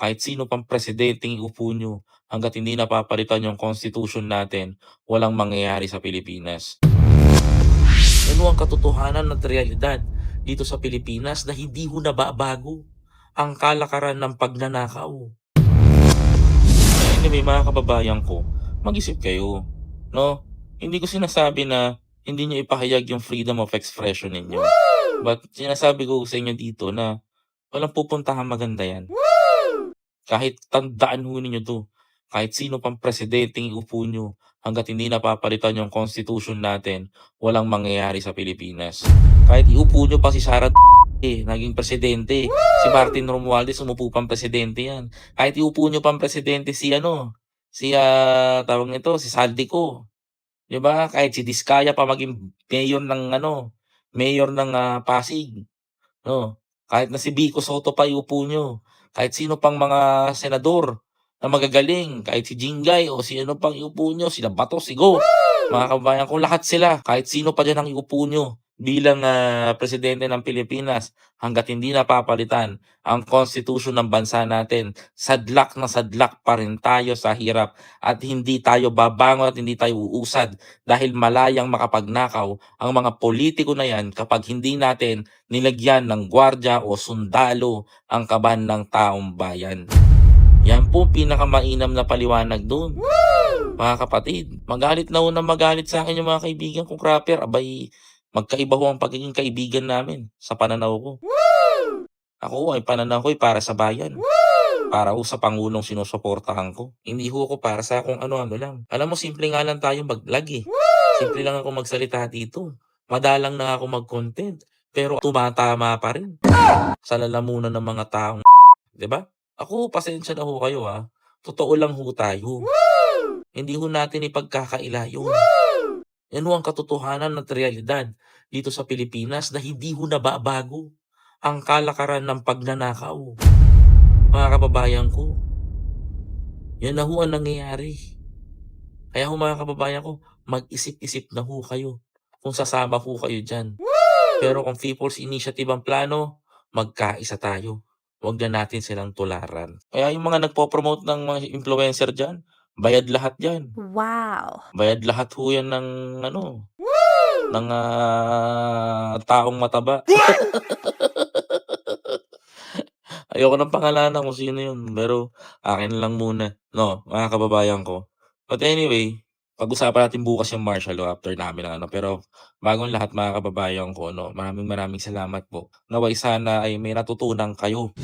kahit sino pang presidenteng iupo nyo, hangga't hindi napapalitan yung constitution natin, walang mangyayari sa Pilipinas. Yan ho ang katotohanan at realidad dito sa Pilipinas na hindi ho nababago ang kalakaran ng pagnanakaw. Anyway, mga kababayan ko, mag-isip kayo, no? Hindi ko sinasabi na hindi nyo ipahayag yung freedom of expression ninyo. But sinasabi ko sa inyo dito na walang pupuntahan maganda yan. Kahit tandaan ho ninyo to, kahit sino pang presidenteng iupo nyo, hanggat hindi napapalitan yung constitution natin, walang mangyayari sa Pilipinas. Kahit iupo nyo pa si Sara eh, naging presidente. Si Martin Romualdez, umupo pang presidente yan. Kahit iupo nyo pang presidente si ano, si ah, tawag nito, si Saldico. 'Di ba? Kahit si Diskaya pa maging mayor ng ano, mayor ng ah, Pasig. No? Kahit na si Vico Soto pa iupo nyo. Kahit sino pang mga senador na magagaling, kahit si Jingay o si ano pang iupo nyo, sila Bato, Sigo. Mga kababayan ko, lahat sila, kahit sino pa dyan ang iupo nyo bilang ah, presidente ng Pilipinas hanggat hindi napapalitan ang constitution ng bansa natin, sadlak na sadlak pa rin tayo sa hirap at hindi tayo babangon at hindi tayo uusad dahil malayang makapagnakaw ang mga politiko na yan kapag hindi natin nilagyan ng gwardya o sundalo ang kaban ng taong bayan. Yan po pinakamainam na paliwanag doon. Mga kapatid, magalit na una magalit sa akin yung mga kaibigan kong crapper. Abay, magkaiba ho ang pagiging kaibigan namin sa pananaw ko. Ako ay pananaw ko ay para sa bayan. Para ho sa Pangulong sinusuportahan ko. Hindi ho ako para sa kung ano-ano lang. Alam mo, simple nga lang tayo mag-vlog eh. Simple lang ako magsalita dito. Madalang na ako mag-content. Pero tumatama pa rin. Sa lalamunan ng mga taong 'di ba? Ako, pasensya na ho kayo ha. Totoo lang ho tayo. Hindi ho natin ipagkakaila yun. Yan ho ang katotohanan at realidad dito sa Pilipinas na hindi ho nababago ang kalakaran ng pagnanakaw. Mga kababayan ko, yan na ho ang nangyayari. Kaya ho mga kababayan ko, mag-isip-isip na ho kayo kung sasama ho kayo dyan. Pero kung People's Initiative ang plano, magkaisa tayo. Huwag na natin silang tularan. Kaya yung mga nagpo-promote ng mga influencer dyan, bayad lahat yan. Wow. Bayad lahat ho yan ng ano, ng ah, taong mataba. Ayoko ng pangalanan kung sino yun, pero akin lang muna, no, mga kababayan ko. But anyway, pag-usapan natin bukas yung martial law after namin ng ano. Pero bagong lahat mga kababayan ko, no, maraming maraming salamat po. Naway sana ay may natutunan kayo